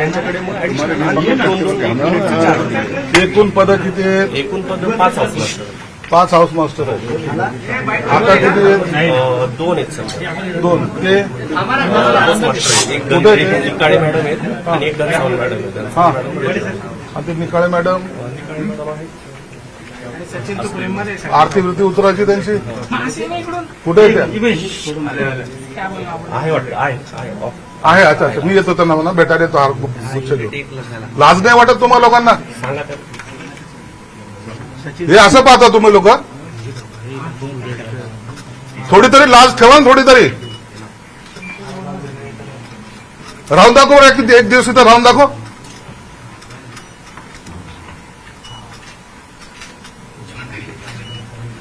त्यांच्याकडे मग additional आणखी दोन दोन एक युनिटचे चार होते. एकूण पद किती आहेत? एकूण पद पाच हाऊस मास्टर पाच हाऊस मास्टर आहेत. आता किती आहेत? अं, दोन आहेत सर. दोन. ते? हाऊस मास्टर आहेत. एक कुठे एक ते? निकाळे मॅडम आहेत आणि एक गणसावंत मॅडम आहेत. हा. आता निकाळे मॅडम आर्थिक वृत्ती उतरायची त्यांची? कुठे त्या? आहे वाटतं आहे आहे. ऑफ. आहे अच्छा अच्छा. मी येतो त्यांना म्हणा भेटायला येतो हार गुच्छ घेऊन. लाज नाही वाटत तुम्हाला लोकांना? हे असं पाहता तुम्ही लोक? थोडी तरी लाज ठेवा ना थोडी तरी राहून दाखव एक एक दिवस इथं राहून दाखव.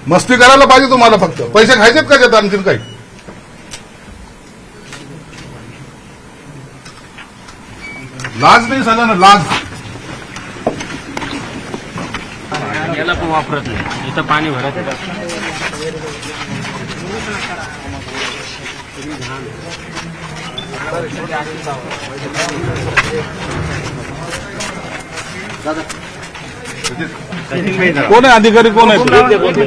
मस्ती करायला पाहिजे तुम्हाला फक्त. पैसे खायचेत का त्यात आणखीन काही? लाज नाही झालं ना लाज याला पण वापरत नाही इथं पाणी भरत आहे. कोण आहे अधिकारी कोण आहे आहे ते?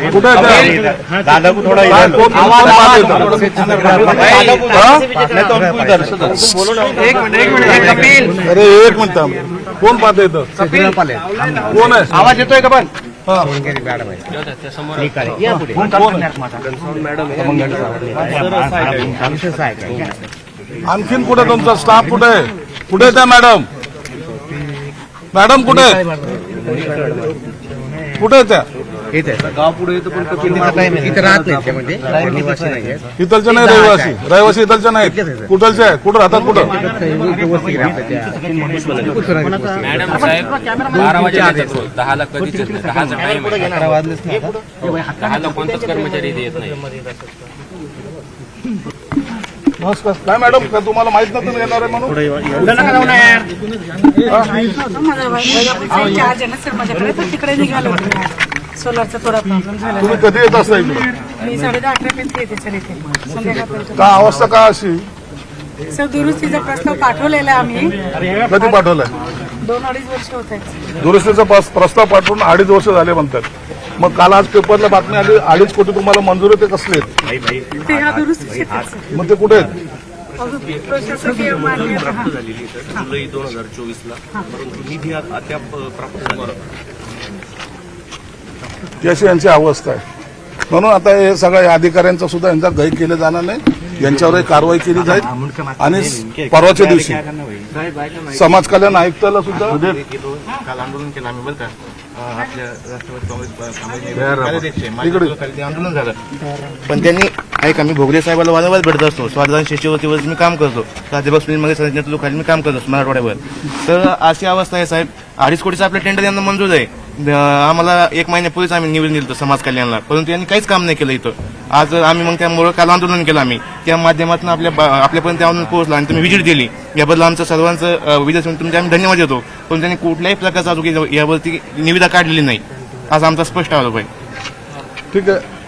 दादा को थोड़ा काय, कोण- कोण पाहत येतं? हा? एक मिनिट एक मिनिट कपिल अरे एक मिनिट. कोण पाहत येतं कोण आहे आवाज येतोय का पण हा. आणखीन कुठे तुमचा स्टाफ कुठे आहे कुठे आहे त्या मॅडम मॅडम कुठे आहे? कुठे आहे. त्या इथं राहत नाही नाहीये. इथलच्या नाही रहिवासी. रहिवासी इथलच्या नाहीत. कुठलच्या आहे? कुठं राहतात कुठं? मॅडम साहेब बारा वाजे येतात रोज दहाला कधीच येत नाही. दहाचा टाइम आहे. दहाला कोणताच कर्मचारी इथे येत नाही. नमस्कार. काय मॅडम? काय तुम्हाला माहीत नव्हतं मी येणार आहे म्हणून? माझा सोलारचा थोडा प्रॉब्लेम झाला तुम्ही कधी येत असता इकडे? मी साडे दहा अकरापर्यंत येते सर इथे. संध्याकाळपर्यंत. का अवस्था का अशी? सर दुरुस्तीचा प्रस्ताव पाठवलेला आम्ही. कधी पाठवलाय? दोन अडीच वर्ष होत आहेत. दुरुस्तीचा प्रस- प्रस्ताव पाठवून अडीच वर्ष झाले म्हणतात. मग काल आज पेपरला बातमी आली अडीच कोटी तुम्हाला मंजूर आहे ते कसले आहेत? ते ह्या दुरुस्तीचे आहेत, सर. मग ते कुठे आहेत? अजून प्रशासकीय हा. झालेली आहे. सर जुलै दोन हजार चोवीस ला परंतु निधी अद्याप अ, प्राप्त झाला नाही. ती अशी यांची अवस्था आहे म्हणून आता हे सगळ्या अधिकाऱ्यांचा सुद्धा यांचा गै केलं जाणार नाही यांच्यावरही कारवाई केली जाईल आणि परवाच्या दिवशी समाज कल्याण आयुक्ताला सुद्धा काल आंदोलन केलं आम्ही बरं का अं, आपल्या राष्ट्रवादी काँग्रेस आंदोलन झालं पण त्यांनी ऐका मी भोगले साहेबाला वारंवार भेटत असतो. स्वाधान शिष्यवतीवर मी काम करतो. प्राध्यापक सुनील मगे सर खाली मी काम करत असतो मराठवाड्यावर. तर अशी अवस्था आहे साहेब. अडीच कोटीचं आपलं टेंडर यांना मंजूर आहे. आम्हाला एक महिन्यापूर्वीच आम्ही निवडून दिलं समाज कल्याणला. परंतु यांनी काहीच काम नाही केलं इथं. आज आम्ही मग त्यामुळे काल आंदोलन केलं आम्ही. त्या माध्यमातून आपल्या बा- आपल्यापर्यंत ते आंदोलन पोहोचलं आणि तुम्ही विजिट दिली. याबद्दल आमचं सर्वांचं विजय म्हणून तुमचे आम्ही धन्यवाद देतो. पण त्यांनी कुठल्याही प्रकारचा अजून यावरती निविदा काढलेली नाही. आज आमचा स्पष्ट आरोप आहे. ठीक आहे.